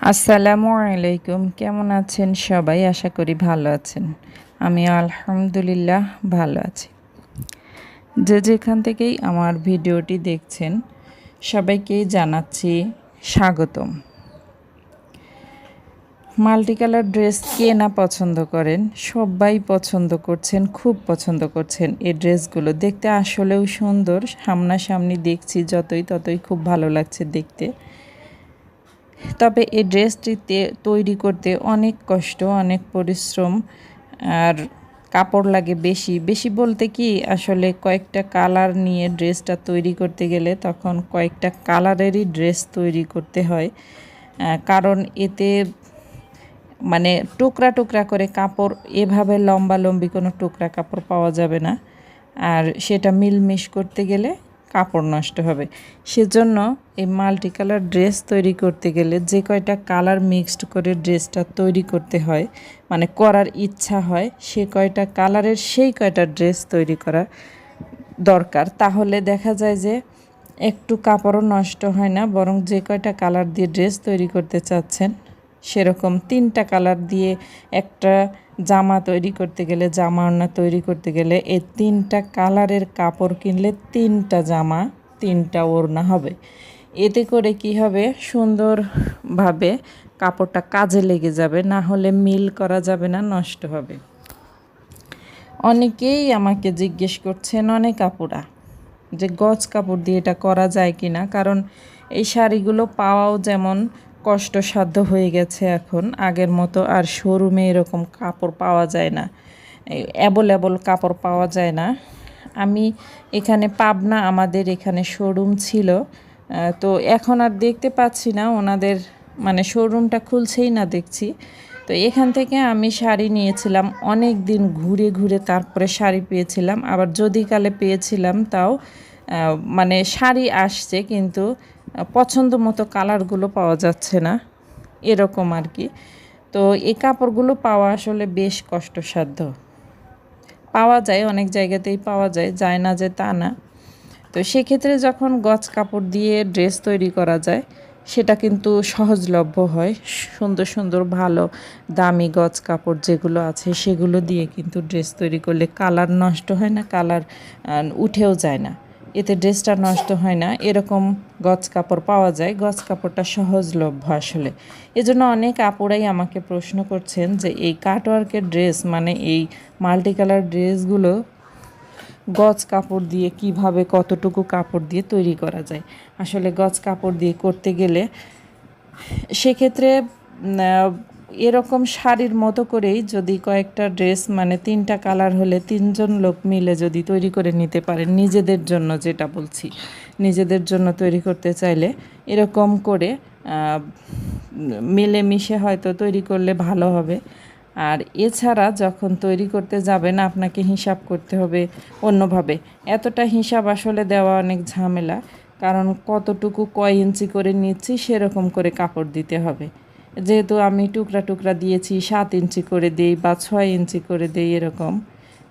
আসসালামু আলাইকুম। কেমন আছেন সবাই? আশা করি ভালো আছেন। আমি আলহামদুলিল্লাহ ভালো আছি। যে যেখান থেকেই আমার ভিডিওটি দেখছেন সবাইকেই জানাচ্ছি স্বাগতম। মাল্টি কালার ড্রেস কে না পছন্দ করেন, সবাই পছন্দ করছেন, খুব পছন্দ করছেন এই ড্রেসগুলো। দেখতে আসলেও সুন্দর। সামনাসামনি দেখছি, যতই ততই খুব ভালো লাগছে দেখতে। তবে এই ড্রেসটিতে তৈরি করতে অনেক কষ্ট, অনেক পরিশ্রম আর কাপড় লাগে বেশি। বেশি বলতে কি, আসলে কয়েকটা কালার নিয়ে ড্রেসটা তৈরি করতে গেলে তখন কয়েকটা কালারেরই ড্রেস তৈরি করতে হয়। কারণ এতে মানে টুকরা টুকরা করে কাপড়, এভাবে লম্বা লম্বি কোনো টুকরা কাপড় পাওয়া যাবে না। আর সেটা মিলমিশ করতে গেলে কাপড় নষ্ট হবে। সেজন্য এই মাল্টি কালার ড্রেস তৈরি করতে গেলে যে কয়টা কালার মিক্সড করে ড্রেসটা তৈরি করতে হয় মানে করার ইচ্ছা হয়, সে কয়টা কালারের সেই কয়টা ড্রেস তৈরি করা দরকার। তাহলে দেখা যায় যে একটু কাপড়ও নষ্ট হয় না, বরং যে কয়টা কালার দিয়ে ড্রেস তৈরি করতে চাচ্ছেন, সেরকম তিনটা কালার দিয়ে একটা জামা তৈরি করতে গেলে, জামা ওড়না তৈরি করতে গেলে এই তিনটা কালারের কাপড় কিনলে তিনটা জামা, তিনটা ওড়না হবে। এতে করে কি হবে? সুন্দরভাবে কাপড়টা কাজে লেগে যাবে, না হলে মিল করা যাবে না, নষ্ট হবে। অনেকেই আমাকে জিজ্ঞেস করছেন, অনেক কাপড়া যে গজ কাপড় দিয়ে এটা করা যায় কি না কারণ এই শাড়িগুলো পাওয়াও যেমন কষ্টসাধ্য হয়ে গেছে এখন। আগের মতো আর শোরুমে এরকম কাপড় পাওয়া যায় না। অ্যাভেলেবল কাপড় পাওয়া যায় না। আমি এখানে পাবনা আমাদের এখানে শোরুম ছিল। তো এখন আর দেখতে পাচ্ছি না। ওনাদের মানে শোরুমটা খুলছেই না দেখছি। তো এখান থেকে আমি শাড়ি নিয়েছিলাম। অনেক দিন ঘুরে ঘুরে তারপরে শাড়ি পেয়েছিলাম। আবার যদি কালে পেয়েছিলাম তাও মানে শাড়ি আসছে কিন্তু পছন্দ মতো কালারগুলো পাওয়া যাচ্ছে না, এরকম আর কি। তো এই কাপড়গুলো পাওয়া আসলে বেশ কষ্টসাধ্য। পাওয়া যায়, অনেক জায়গাতেই পাওয়া যায় যায় না যে তা না। তো সেক্ষেত্রে যখন গছ কাপড় দিয়ে ড্রেস তৈরি করা যায়, সেটা কিন্তু সহজলভ্য হয়। সুন্দর সুন্দর ভালো দামি গজ কাপড় যেগুলো আছে, সেগুলো দিয়ে কিন্তু ড্রেস তৈরি করলে কালার নষ্ট হয় না, কালার উঠেও যায় না। এতে ড্রেসটা নষ্ট হয় না। এরকম গজ কাপড় পাওয়া যায়। গজ কাপড়টা সহজলভ্য আসলে। এজন্য অনেক আপুরাই আমাকে প্রশ্ন করছেন যে এই কাটওয়ার্কের ড্রেস মানে এই মাল্টি কালার ড্রেসগুলো গজ কাপড় দিয়ে কীভাবে কতটুকু কাপড় দিয়ে তৈরি করা যায়? আসলে গজ কাপড় দিয়ে করতে গেলে সেক্ষেত্রে এরকম শাড়ির মতো করেই যদি কয়েকটা ড্রেস মানে তিনটা কালার হলে তিনজন লোক মিলে যদি তৈরি করে নিতে পারেন, নিজেদের জন্য যেটা বলছি, নিজেদের জন্য তৈরি করতে চাইলে এরকম করে মিলেমিশে হয়তো তৈরি করলে ভালো হবে। আর এছাড়া যখন তৈরি করতে যাবেন, আপনাকে হিসাব করতে হবে অন্যভাবে। এতটা হিসাব আসলে দেওয়া অনেক ঝামেলা, কারণ কতটুকু কয় ইঞ্চি করে নিচ্ছি সেরকম করে কাপড় দিতে হবে। যেহেতু আমি টুকরা টুকরা দিয়েছি, সাত ইঞ্চি করে দিই বা ছয় ইঞ্চি করে দিই এরকম।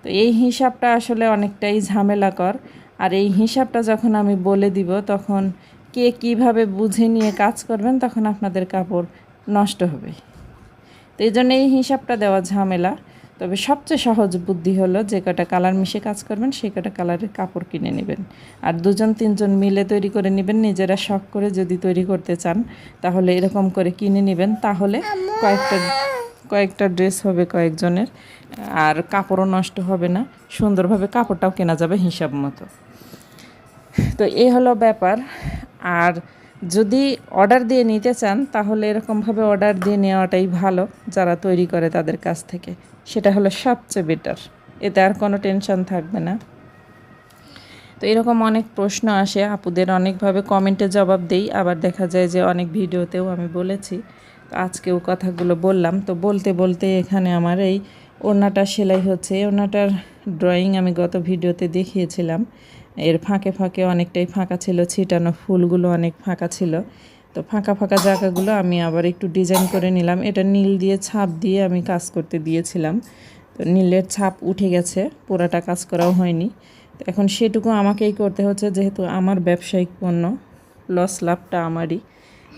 তো এই হিসাবটা আসলে অনেকটাই ঝামেলাকর। আর এই হিসাবটা যখন আমি বলে দিব, তখন কে কীভাবে বুঝে নিয়ে কাজ করবেন, তখন আপনাদের কাপড় নষ্ট হবে। তো এই জন্য এই হিসাবটা দেওয়া ঝামেলা। তবে সবচেয়ে সহজ বুদ্ধি হলো যে কটা কালার মিশে কাজ করবেন, সেই কটা কালারের কাপড় কিনে নেবেন। আর দুজন, তিনজন মিলে তৈরি করে নেবেন, নিজেরা শখ করে যদি তৈরি করতে চান, তাহলে এরকম করে কিনে নেবেন। তাহলে কয়েকটা কয়েকটা ড্রেস হবে কয়েকজনের, আর কাপড়ও নষ্ট হবে না, সুন্দরভাবে কাপড়টাও কেনা যাবে হিসাব মতো। তো এই হলো ব্যাপার। আর যদি অর্ডার দিয়ে নিতে চান, তাহলে এরকমভাবে অর্ডার দিয়ে নেওয়াটাই ভালো, যারা তৈরি করে তাদের কাছ থেকে। সেটা হলো সবচেয়ে বেটার এতে আর কোনো টেনশন থাকবে না। তো এরকম অনেক প্রশ্ন আসে, আপুদের অনেকভাবে কমেন্টে জবাব দেই। আবার দেখা যায় যে অনেক ভিডিওতেও আমি বলেছি। তো আজকেও কথাগুলো বললাম। তো বলতে বলতে এখানে আমার এই ওড়নাটা সেলাই হচ্ছে। এই ওড়নাটার ড্রয়িং আমি গত ভিডিওতে দেখিয়েছিলাম। এর ফাঁকে ফাঁকে অনেকটাই ফাঁকা ছিল, ছিটানো ফুলগুলো অনেক ফাঁকা ছিল। তো ফাঁকা ফাঁকা জায়গাগুলো আমি আবার একটু ডিজাইন করে নিলাম। এটা নীল দিয়ে ছাপ দিয়ে আমি কাজ করতে দিয়েছিলাম। তো নীলের ছাপ উঠে গেছে, পুরাটা কাজ করাও হয়নি। তো এখন সেটুকু আমাকেই করতে হচ্ছে, যেহেতু আমার ব্যবসায়িক পণ্য লস লাভটা আমারই।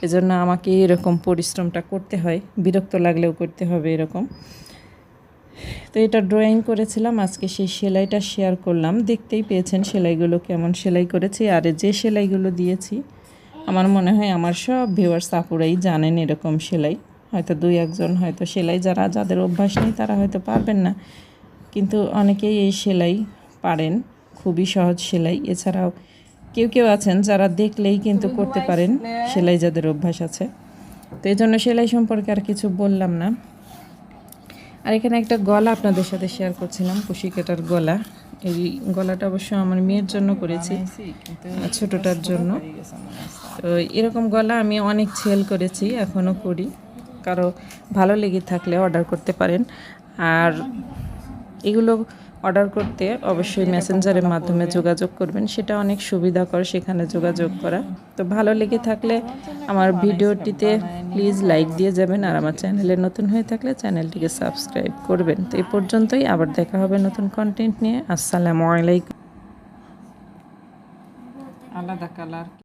এজন্য আমাকে এরকম পরিশ্রমটা করতে হয়। বিরক্ত লাগলেও করতে হবে এরকম। তো এটা ড্রয়িং করেছিলাম আজকে সেই সেলাইটা শেয়ার করলাম। দেখতেই পেয়েছেন সেলাইগুলো কেমন সেলাই করেছি আর যে সেলাইগুলো দিয়েছি আমার মনে হয় আমার সব ভিউয়ার্স আপুরাই জানেন এরকম সেলাই। হয়তো দুই একজন হয়তো সেলাই যারা যাদের অভ্যাস নেই তারা হয়তো পারবেন না। কিন্তু অনেকেই এই সেলাই পারেন খুবই সহজ সেলাই। এছাড়াও কেউ কেউ আছেন যারা দেখলেই কিন্তু করতে পারেন সেলাই যাদের অভ্যাস আছে। তো এই জন্য সেলাই সম্পর্কে আর কিছু বললাম না। আর এখানে একটা গলা আপনাদের সাথে শেয়ার করছিলাম কুশি কাটার গলা। এই গলাটা অবশ্য আমার মেয়ের জন্য করেছি ছোটটার জন্য। তো এরকম গলা আমি অনেক সেল করেছি এখনও করি। কারও ভালো লেগে থাকলে অর্ডার করতে পারেন। আর এগুলো অর্ডার করতে অবশ্যই মেসেঞ্জারের মাধ্যমে যোগাযোগ করবেন। সেটা অনেক সুবিধা সুবিধাকর সেখানে যোগাযোগ করা। তো ভালো লেগে থাকলে আমার ভিডিওটিতে প্লিজ লাইক দিয়ে যাবেন আর আমার চ্যানেলে নতুন হয়ে থাকলে চ্যানেলটিকে সাবস্ক্রাইব করবেন। তো এই পর্যন্তই, আবার দেখা হবে নতুন কন্টেন্ট নিয়ে। আসসালামু আলাইকুম। আলাদা কালার